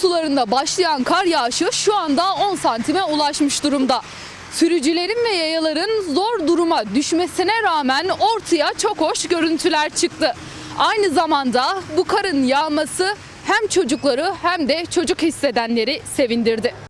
sularında başlayan kar yağışı şu anda 10 santime ulaşmış durumda. Sürücülerin ve yayaların zor duruma düşmesine rağmen ortaya çok hoş görüntüler çıktı. Aynı zamanda bu karın yağması hem çocukları hem de çocuk hissedenleri sevindirdi.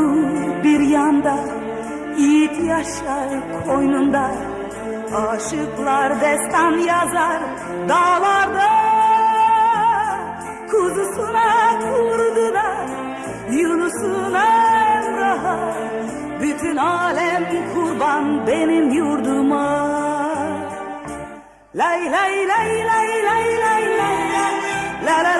Anadolu bir yanda Yiğit yaşar koynunda Aşıklar destan yazar dağlarda Kuzusuna kurduna Yunus'una Emrah'a Bütün alem kurban benim yurduma Lay lay lay lay lay lay lay la la